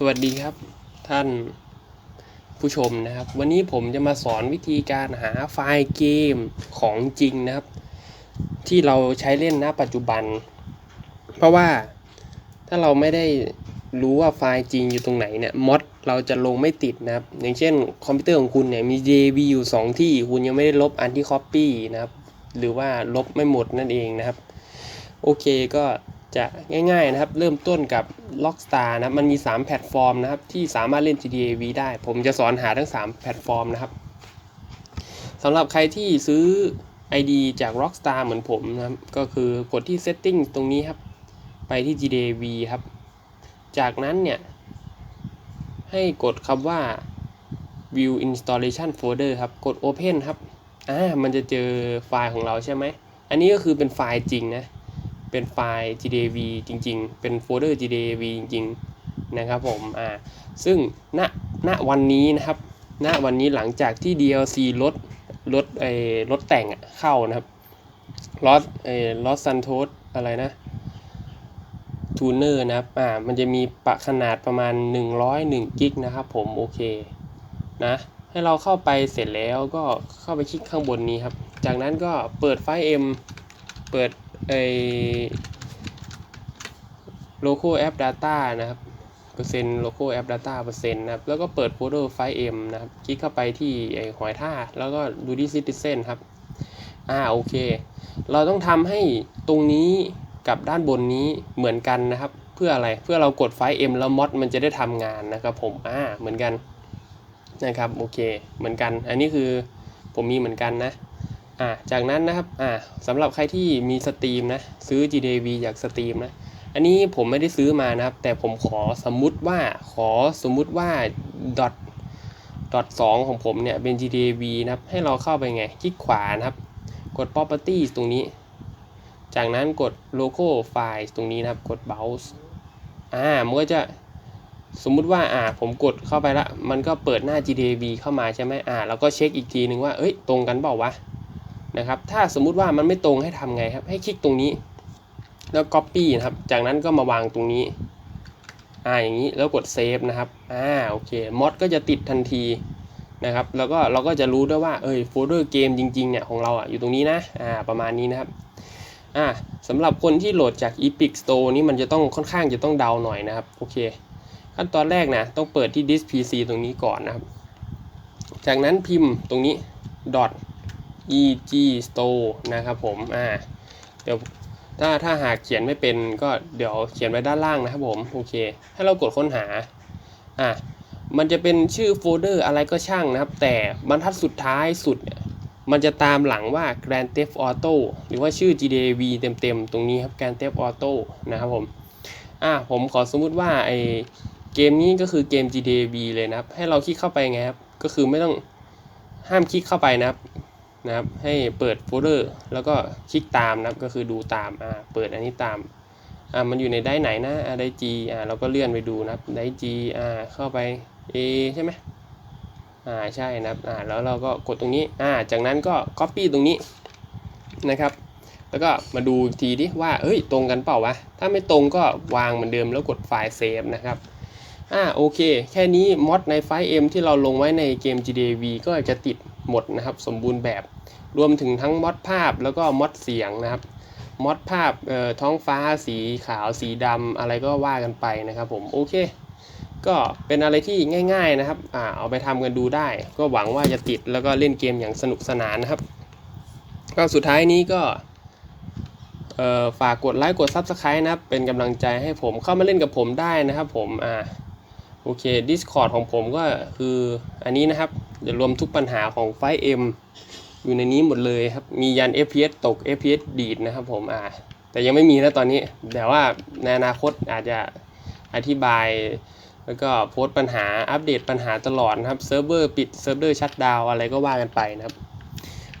สวัสดีครับท่านผู้ชมนะครับ วันนี้ผมจะมาสอนวิธีการหาไฟล์เกมของจริงนะครับ ที่เราใช้เล่นณปัจจุบัน เพราะว่าถ้าเราไม่ได้รู้ว่าไฟล์จริงอยู่ตรงไหนเนี่ยมอดเราจะลงไม่ติดนะครับ อย่างเช่น คอมพิวเตอร์ของคุณเนี่ยมี JV อยู่ 2 ที่คุณยังไม่ได้ลบอันที่ Copy นะครับ หรือว่าลบไม่หมดนั่นเองนะครับ โอเคก็ จะง่ายๆนะครับ เริ่มต้นกับ Lockstar นะครับมันมี 3 แพลตฟอร์มนะครับ ที่สามารถเล่น GTA V ได้ ผมจะสอนหาทั้ง 3 แพลตฟอร์มนะครับสำหรับใครที่ซื้อ ID จาก Rockstar เหมือนผมนะครับ ก็คือกดที่ Setting ตรงนี้ครับ ไปที่ GTA V ครับ จากนั้นเนี่ย ให้กดคำว่า View Installation Folder ครับ กด Open ครับอ่ามันจะเจอไฟล์ของเราใช่ไหม อันนี้ก็คือเป็นไฟล์จริงนะ เป็นไฟล์ GDAV จริง ๆ เป็นโฟลเดอร์ GDAV จริง ๆ นะครับผม อ่า ซึ่ง ณ ณ วันนี้นะครับ ณ วันนี้หลังจากที่ DLC ลด ลดไอ้รถแต่งเข้านะครับลอสไอ้ลอสซันโทสอะไรนะทูเนอร์นะครับ อ่า มันจะมีปะขนาดประมาณ 101กิกนะครับผม โอเค นะ ให้เราเข้าไปเสร็จแล้วก็เข้าไปคลิกข้างบนนี้ครับ จากนั้นก็เปิดไฟล์ M เปิด ไอโลโก้แอป Data นะครับเปอร์เซ็นต์โลโก้แอป Data เปอร์เซ็นต์นะครับ แล้วก็เปิดโฟลเดอร์ไฟล์ M นะครับ คลิกเข้าไปที่ไอหอยท่า แล้วก็ดูที่ Citizen ครับ อ่า โอเค เราต้องทำให้ตรงนี้กับด้านบนนี้เหมือนกันนะครับ เพื่ออะไร เพื่อเรากดไฟล์ M แล้วมอดมันจะได้ทำงานนะครับผม อ่า เหมือนกันนะครับ โอเค เหมือนกัน อันนี้คือผมมีเหมือนกันนะ อ่าจากนั้นนะครับอ่าสำหรับใครที่มีสตรีมนะซื้อ GDV จากสตรีมนะอันนี้ผมไม่ได้ซื้อมานะครับ แต่ผมขอสมมุติว่าขอสมมุติว่า dot dot 2ของผมเนี่ยเป็น GDV นะครับ ให้เราเข้าไปไง คลิกขวานะครับ กด properties ตรงนี้ จากนั้นกด logo file ตรงนี้นะครับ กด browse อ่ามันก็จะสมมุติว่าอ่าผมกดเข้าไปละ มันก็เปิดหน้า GDV เข้ามาใช่ไหมอ่าแล้วก็เช็คอีกทีนึงว่า เอ้ย ตรงกันเปล่าวะ นะครับ ถ้าสมมุติว่ามันไม่ตรงให้ทำไงครับ ให้คลิกตรงนี้ แล้ว Copy นะครับ จากนั้นก็มาวางตรงนี้ อ่า อย่างนี้ แล้วกด Save นะครับ อ่า โอเค มอดก็จะติดทันทีนะครับ แล้วก็เราก็จะรู้ด้วยว่า เอ้ย โฟลเดอร์เกมจริงๆ เนี่ย ของเราอะ อยู่ตรงนี้นะ อ่า ประมาณนี้นะครับ อ่าสำหรับคนที่โหลดจาก Epic Store นี่มันจะต้องค่อนข้างจะต้องเดาหน่อยนะครับ โอเค ขั้นตอนแรกนะ ต้องเปิดที่ disk PC ตรงนี้ก่อนนะครับ จากนั้นพิมพ์ตรงนี้ dot eg store นะครับผมอ่าเดี๋ยวถ้าถ้าหากเขียนไม่เป็นก็เดี๋ยวเขียนไว้ด้านล่างนะครับผมโอเค ให้เรากดค้นหาอ่ามันจะเป็นชื่อโฟลเดอร์อะไรก็ช่างนะครับ แต่บรรทัดสุดท้ายสุดเนี่ยมันจะตามหลังว่า Grand Theft Auto หรือว่าชื่อ GDAV เต็มๆ ตรงนี้ครับ Grand Theft Auto นะครับผมอ่าผมขอสมมุติว่าไอเกมนี้ก็คือเกม GDAV เลยนะครับ ให้เราคลิกเข้าไปไงครับ ก็คือไม่ต้องห้ามคลิกเข้าไปนะครับ นะครับ ให้เปิดโฟลเดอร์แล้วก็คลิกตามนะครับก็คือดูตามอ่าเปิดอันนี้ตามอ่ามันอยู่ในได้ไหนนะอ่าได้ G อ่าเราก็เลื่อนไปดูนะครับได้ G อ่าเข้าไป A ใช่ไหมอ่าใช่นะครับอ่าแล้วเราก็กดตรงนี้อ่าจากนั้นก็ Copy ตรงนี้นะครับ แล้วก็มาดูอีกทีดิว่าเอ้ยตรงกันเปล่าวะถ้าไม่ตรงก็วางเหมือนเดิมแล้วกดไฟล์เซฟนะครับอ่าโอเค แค่นี้มอดในไฟล์ M ที่เราลงไว้ในเกม GDV ก็จะติด หมดนะครับ สมบูรณ์แบบ รวมถึงทั้งมอดภาพแล้วก็มอดเสียงนะครับมอดภาพเอ่อท้องฟ้าสีขาวสีดำอะไรก็ว่ากันไปนะครับผมโอเค ก็เป็นอะไรที่ง่าย ๆนะครับอ่าเอาไปทำกันดูได้ ก็หวังว่าจะติดแล้วก็เล่นเกมอย่างสนุกสนานนะครับ ก็สุดท้ายนี้ก็ฝากกดไลค์กด Subscribe นะครับเป็นกำลังใจให้ผมเข้ามาเล่นกับผมได้นะครับผมอ่า โอเค Discord ของผมก็คืออันนี้นะครับจะรวมทุกปัญหาของไฟ M อยู่ในนี้หมดเลยครับ มียัน FPS ตก FPS ดีดนะครับผมอ่าแต่ยังไม่มีนะตอนนี้ แต่ว่าในอนาคตอาจจะอธิบาย แล้วก็โพสต์ปัญหาอัปเดตปัญหาตลอดนะครับเซิร์ฟเวอร์ปิดเซิร์ฟเวอร์ชัดดาวอะไรก็ว่ากันไปนะครับ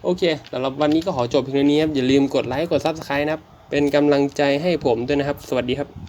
โอเคสำหรับวันนี้ก็ขอจบเพียงเท่านี้ครับอย่าลืมกดไลค์กด Subscribe นะครับ เป็นกำลังใจให้ผมด้วยนะครับ สวัสดีครับ